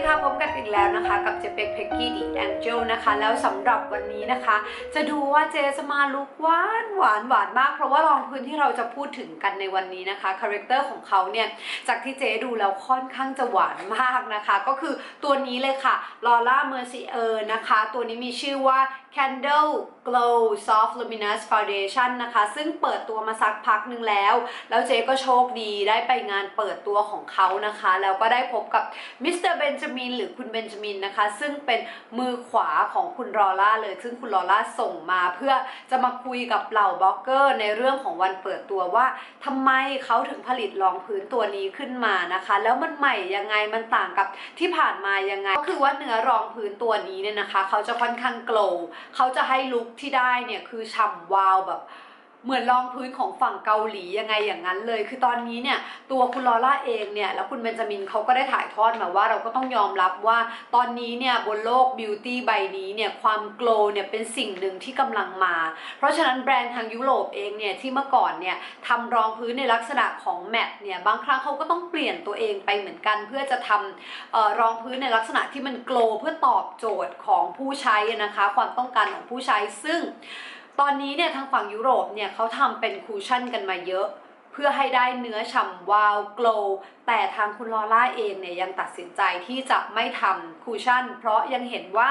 ดีค่ะพบกันอีกแล้วนะคะกับเจเป็กเพกกี้ดีแองเจลนะคะแล้วสำหรับวันนี้นะคะ จะดูว่าเจจะมาลุกหวานหวานหวานมาก เพราะว่ารองพื้นที่เราจะพูดถึงกันในวันนี้นะคะคาแรคเตอร์ของเขาเนี่ยจากที่เจดูแล้วค่อนข้างจะหวานมากนะคะ ก็คือตัวนี้เลยค่ะลอร่าเมอร์ซีเออร์นะคะ ตัวนี้มีชื่อว่า Candle Glow Soft Luminous Foundation นะคะ ซึ่งเปิดตัวมาสักพักหนึ่งแล้ว แล้วเจ๊ก็โชคดีได้ไปงานเปิดตัวของเขานะคะ แล้วก็ได้พบกับมิสเตอร์เบนจามินหรือคุณเบนจามินนะคะ ซึ่งเป็นมือขวาของคุณลอร่าเลย ซึ่งคุณลอร่าส่งมาเพื่อจะมาคุยกับเหล่าบล็อกเกอร์ในเรื่องของวันเปิดตัวว่าทำไมเขาถึงผลิตรองพื้นตัวนี้ขึ้นมานะคะ แล้วมันใหม่ยังไงมันต่างกับที่ผ่านมายังไง ก็คือว่าเนื้อรองพื้นตัวนี้เนี่ยนะคะ เขาจะค่อนข้างโกลว์เขาจะให้ลุคที่ได้เนี่ยคือฉ่ำวาวแบบ เหมือนรองพื้นของฝั่งเกาหลียังไงอย่างนั้นเลย คือตอนนี้เนี่ยตัวคุณลอร่าเองเนี่ยแล้วคุณเบนจามินเขาก็ได้ถ่ายทอดมาว่าเราก็ต้องยอมรับว่าตอนนี้เนี่ยบนโลกบิวตี้ใบนี้เนี่ยความโกล์เนี่ยเป็นสิ่งหนึ่งที่กำลังมา เพราะฉะนั้นแบรนด์ทางยุโรปเองเนี่ยที่เมื่อก่อนเนี่ยทำรองพื้นในลักษณะของแมตต์เนี่ยบางครั้งเขาก็ต้องเปลี่ยนตัวเองไปเหมือนกัน เพื่อจะทำออรองพื้นในลักษณะที่มันโกล์เพื่อตอบโจทย์ของผู้ใช้นะคะ ความต้องการของผู้ใช้ซึ่ง ตอนนี้เนี่ยทางฝั่งยุโรปเนี่ยเขาทำเป็นคูชั่นกันมาเยอะ เพื่อให้ได้เนื้อฉ่ำวาวโกลแต่ทางคุณลอร่าเองเนี่ยยังตัดสินใจที่จะไม่ทำคูชั่น เพราะยังเห็นว่า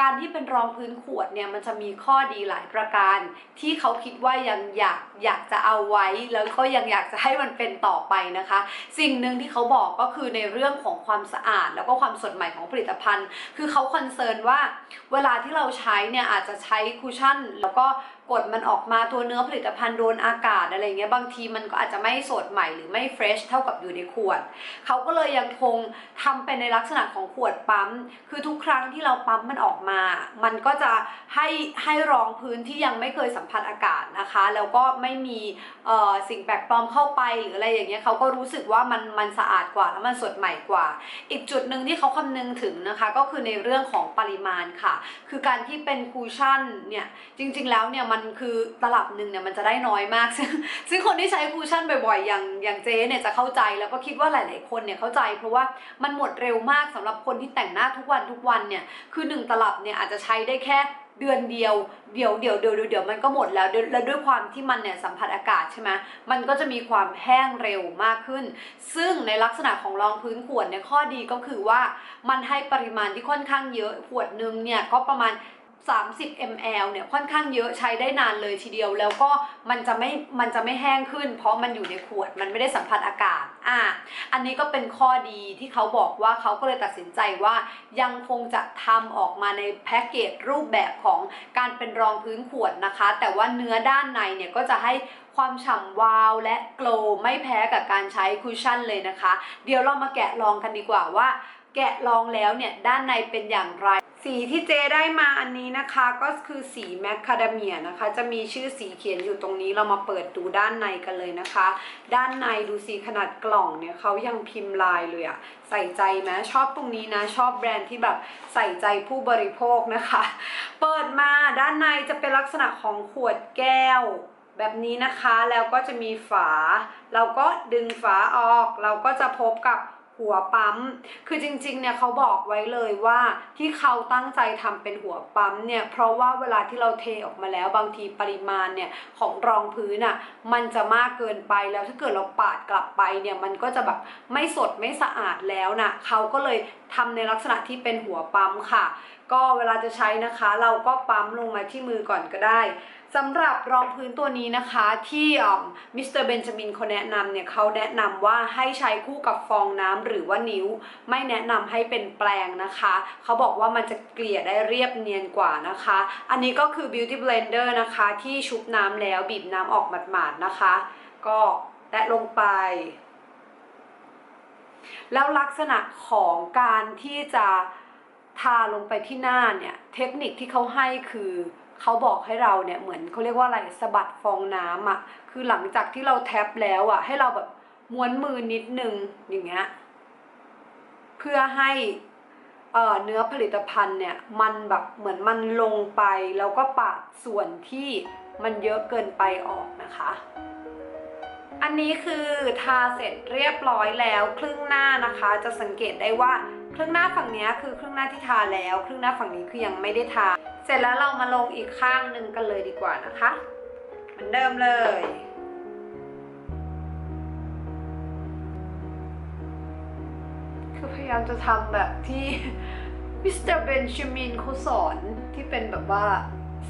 การที่เป็นรองพื้นขวดเนี่ยมันจะมีข้อดีหลายประการ ที่เขาคิดว่ายังอยากอยากจะเอาไว้ แล้วก็ยังอยากจะให้มันเป็นต่อไปนะคะ สิ่งหนึ่งที่เขาบอกก็คือในเรื่องของความสะอาด แล้วก็ความสดใหม่ของผลิตภัณฑ์ คือเขาคอนเซิร์นว่าเวลาที่เราใช้เนี่ยอาจจะใช้คูชั่น แล้วก็ กดมันออกมาตัวเนื้อผลิตภัณฑ์โดนอากาศอะไรเงี้ยบางทีมันก็อาจจะไม่สดใหม่หรือไม่เฟรชเท่ากับอยู่ในขวด เขาก็เลยยังคงทำเป็นในลักษณะของขวดปั๊ม คือทุกครั้งที่เราปั๊มมันออกมา มันก็จะให้ให้รองพื้นที่ยังไม่เคยสัมผัสอากาศนะคะ แล้วก็ไม่มีสิ่งแปลกปลอมเข้าไปหรืออะไรอย่างเงี้ยเขาก็รู้สึกว่ามันมันสะอาดกว่าแล้วมันสดใหม่กว่า อีกจุดหนึ่งที่เขาคำนึงถึงนะคะก็คือในเรื่องของปริมาณค่ะ คือการที่เป็นคูชั่นเนี่ยจริง ๆ แล้วเนี่ยมันคือตลับหนึ่งเนี่ยมันจะได้น้อยมาก ซึ่งซึ่งคนที่ใช้คูชั่นบ่อยๆ อย่างอย่างเจ๊เนี่ยจะเข้าใจแล้วก็คิดว่าหลาย ๆ คนเนี่ยเข้าใจ เพราะว่ามันหมดเร็วมากสำหรับคนที่แต่งหน้าทุกวันทุกวันเนี่ยคือหนึ่งตลับเนี่ยอาจจะใช้ได้แค่เดือนเดียวเดี๋ยวเดี๋ยวเดี๋ยวเดี๋ยวมันก็หมดแล้วแล้วด้วยความที่มันเนี่ยสัมผัสอากาศใช่ไหมมันก็จะมีความแห้งเร็วมากขึ้น ซึ่งในลักษณะของรองพื้นขวดเนี่ยข้อดีก็คือว่ามันให้ปริมาณที่ค่อนข้างเยอะขวดหนึ่งเนี่ยก็ประมาณ 30 ml เนี่ยค่อนข้างเยอะใช้ได้นานเลยทีเดียว แล้วก็มันจะไม่มันจะไม่แห้งขึ้น เพราะมันอยู่ในขวดมันไม่ได้สัมผัสอากาศอะอันนี้ก็เป็นข้อดีที่เขาบอกว่าเขาก็เลยตัดสินใจว่ายังคงจะทำออกมาในแพ็กเกจรูปแบบของการเป็นรองพื้นขวดนะคะ แต่ว่าเนื้อด้านในเนี่ยก็จะให้ความฉ่ำวาวและโกลไม่แพ้กับการใช้คุชชั่นเลยนะคะ เดี๋ยวเรามาแกะลองกันดีกว่าว่า แกะลองแล้วเนี่ยด้านในเป็นอย่างไร สีที่เจได้มาอันนี้นะคะก็คือสีแมคคาเดเมียนะคะ จะมีชื่อสีเขียนอยู่ตรงนี้เรามาเปิดดูด้านในกันเลยนะคะ ด้านในดูสีขนาดกล่องเนี่ยเขายังพิมพ์ลายเลยอะใส่ใจไหมชอบตรงนี้นะชอบแบรนด์ที่แบบใส่ใจผู้บริโภคนะคะ เปิดมาด้านในจะเป็นลักษณะของขวดแก้วแบบนี้นะคะแล้วก็จะมีฝา เราก็ดึงฝาออก เราก็จะพบกับ หัวปั๊ม คือจริงๆ เนี่ยเขาบอกไว้เลยว่าที่เขาตั้งใจทำเป็นหัวปั๊มเนี่ยเพราะว่าเวลาที่เราเทออกมาแล้วบางทีปริมาณเนี่ยของรองพื้นอะมันจะมากเกินไปแล้วถ้าเกิดเราปาดกลับไปเนี่ยมันก็จะแบบไม่สดไม่สะอาดแล้วนะเขาก็เลยทำในลักษณะที่เป็นหัวปั๊มค่ะ ก็เวลาจะใช้นะคะ เราก็ปั๊มลงมาที่มือก่อนก็ได้ สำหรับรองพื้นตัวนี้นะคะที่มิสเตอร์เบนจามินเขาแนะนำเนี่ยเขาแนะนำว่าให้ใช้คู่กับฟองน้ำหรือว่านิ้ว ไม่แนะนำให้เป็นแปลงนะคะเขาบอกว่ามันจะเกลี่ยได้เรียบเนียนกว่านะคะ อันนี้ก็คือ Beauty Blender นะคะที่ชุบน้ำแล้วบีบน้ำออกหมาดๆนะคะ ก็แตะลงไปแล้วลักษณะของการที่จะทาลงไปที่หน้าเนี่ย เทคนิคที่เขาให้คือ เขาบอกให้เราเนี่ยเหมือนเขาเรียกว่าอะไรสะบัดฟองน้ำอะ่ะคือหลังจากที่เราแท็บแล้วอะ่ะ ให้เราแบบม้วนมือนิดนึงอย่างเงี้ยเพื่อให้เอ่อเนื้อผลิตภัณฑ์เนี่ยมันแบบเหมือนมันลงไป แล้วก็ปาดส่วนที่มันเยอะเกินไปออกนะคะ อันนี้คือทาเสร็จเรียบร้อยแล้วครึ่งหน้านะคะ จะสังเกตได้ว่าครึ่งหน้าฝั่งนี้คือครึ่งหน้าที่ทาแล้ว ครึ่งหน้าฝั่งนี้คือยังไม่ได้ทา เสร็จแล้วเรามาลงอีกข้างหนึ่งกันเลยดีกว่านะคะ เหมือนเดิมเลยคือพยายามจะทำแบบที่มิสเตอร์เบนจามินเขาสอนที่เป็นแบบว่า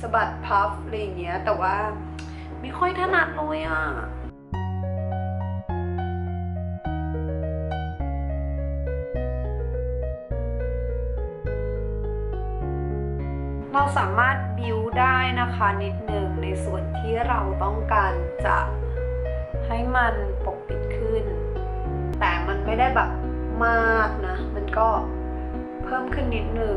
สะบัดพัฟอะไรอย่างเงี้ยแต่ว่าไม่ค่อยถนัดเลยอะ เราสามารถบิวได้นะคะนิดหนึ่งในส่วนที่เราต้องการจะให้มันปกปิดขึ้น แต่มันไม่ได้แบบมากนะ มันก็เพิ่มขึ้นนิดหนึ่ง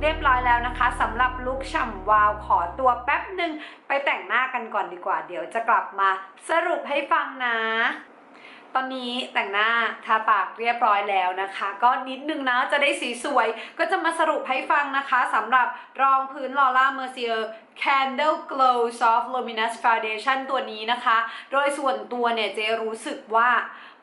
เรียบร้อยแล้วนะคะสำหรับลุคฉ่ำวาวขอตัวแป๊บหนึ่งไปแต่งหน้ากันก่อนดีกว่า เดี๋ยวจะกลับมาสรุปให้ฟังนะ ตอนนี้แต่งหน้าทาปากเรียบร้อยแล้วนะคะ ก็นิดนึงนะจะได้สีสวย ก็จะมาสรุปให้ฟังนะคะสำหรับรองพื้นลอร่าเมอร์เซีย Candle Glow Soft Luminous Foundation ตัวนี้นะคะ โดยส่วนตัวเนี่ยเจรู้สึกว่า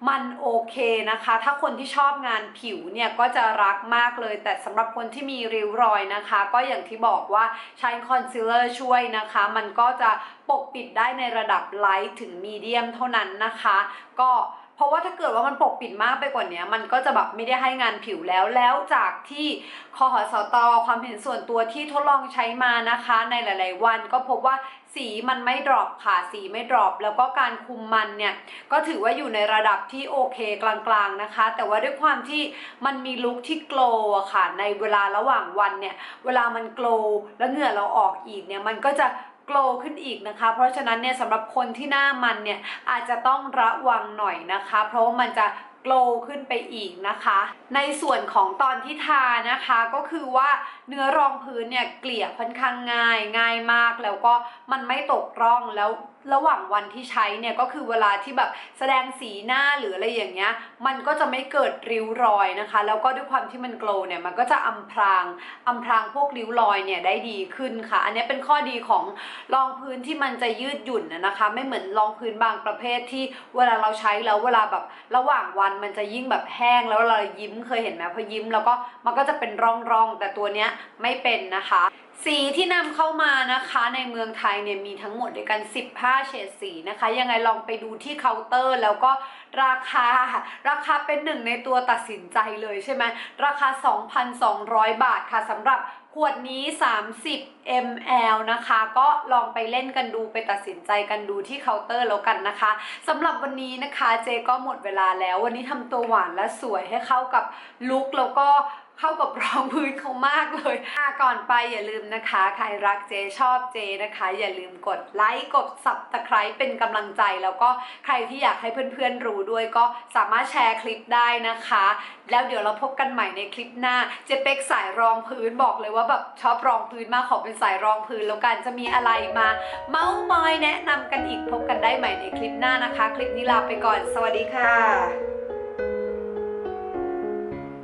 มันโอเคนะคะ ถ้าคนที่ชอบงานผิวเนี่ยก็จะรักมากเลย แต่สำหรับคนที่มีริ้วรอยนะคะ ก็อย่างที่บอกว่าใช้คอนซีลเลอร์ช่วยนะคะ มันก็จะปกปิดได้ในระดับไลท์ถึงมีเดียมเท่านั้นนะคะ ก็ ราะว่าถ้าเกิดว่ามันปกปิดมากไปกว่านี้มันก็จะแบบไม่ได้ให้งานผิวแล้วแล้วจากที่คอหอสตอความเห็นส่วนตัวที่ทดลองใช้มานะคะ ในหลาย ๆ วันก็พบว่าสีมันไม่ดรอปค่ะสีไม่ดรอปแล้วก็การคุมมันเนี่ยก็ถือว่าอยู่ในระดับที่โอเคกลางๆนะคะ แต่ว่าด้วยความที่มันมีลุคที่โกลอะค่ะในเวลาระหว่างวันเนี่ยเวลามันโกลแล้วเหงื่อเราออกอีกเนี่ยมันก็จะ โกลขึ้นอีกนะคะ เพราะฉะนั้นเนี่ยสำหรับคนที่หน้ามันเนี่ยอาจจะต้องระวังหน่อยนะคะ เพราะว่ามันจะโกลขึ้นไปอีกนะคะ ในส่วนของตอนที่ทานะคะก็คือว่าเนื้อรองพื้นเนี่ยเกลี่ยค่อนข้างง่ายง่ายมาก แล้วก็มันไม่ตกร่องแล้ว ระหว่างวันที่ใช้เนี่ยก็คือเวลาที่แบบแสดงสีหน้าหรืออะไรอย่างเงี้ย มันก็จะไม่เกิดริ้วรอยนะคะ แล้วก็ด้วยความที่มันโกล์เนี่ยมันก็จะอำพรางอำพรางพวกริ้วรอยเนี่ยได้ดีขึ้นค่ะ อันนี้เป็นข้อดีของรองพื้นที่มันจะยืดหยุ่นนะคะ ไม่เหมือนรองพื้นบางประเภทที่เวลาเราใช้แล้วเวลาแบบระหว่างวันมันจะยิ่งแบบแห้งแล้วเรายิ้มเคยเห็นไหมพอยิ้มแล้วก็มันก็จะเป็นร่องๆแต่ตัวเนี้ยไม่เป็นนะคะ สีที่นำเข้ามานะคะในเมืองไทยเนี่ยมีทั้งหมดด้วยกัน 15เฉดสีนะคะ ยังไงลองไปดูที่เคาน์เตอร์ แล้วก็ราคา ราคาเป็นหนึ่งในตัวตัดสินใจเลยใช่ไหมราคา 2,200 บาทค่ะสำหรับ ขวดนี้ 30 ml นะคะ ก็ลองไปเล่นกันดูไปตัดสินใจกันดูที่เคาน์เตอร์แล้วกันนะคะสำหรับวันนี้นะคะเจก็หมดเวลาแล้ว วันนี้ทำตัวหวานและสวยให้เข้ากับลุคแล้วก็เข้ากับรองพื้นเขามากเลยอะก่อนไปอย่าลืมนะคะ ใครรักเจชอบเจนะคะ อย่าลืมกดไลค์กด subscribe เป็นกำลังใจ แล้วก็ใครที่อยากให้เพื่อนๆรู้ด้วยก็สามารถแชร์คลิปได้นะคะ แล้วเดี๋ยวเราพบกันใหม่ในคลิปหน้า เจเป็กสายรองพื้นบอกเลยว่าแบบชอบรองพื้นมากขอเป็นสายรองพื้นแล้วกันจะมีอะไรมา เมาส์มอยแนะนำกันอีกพบกันได้ใหม่ในคลิปหน้านะคะ คลิปนี้ลาไปก่อน สวัสดีค่ะ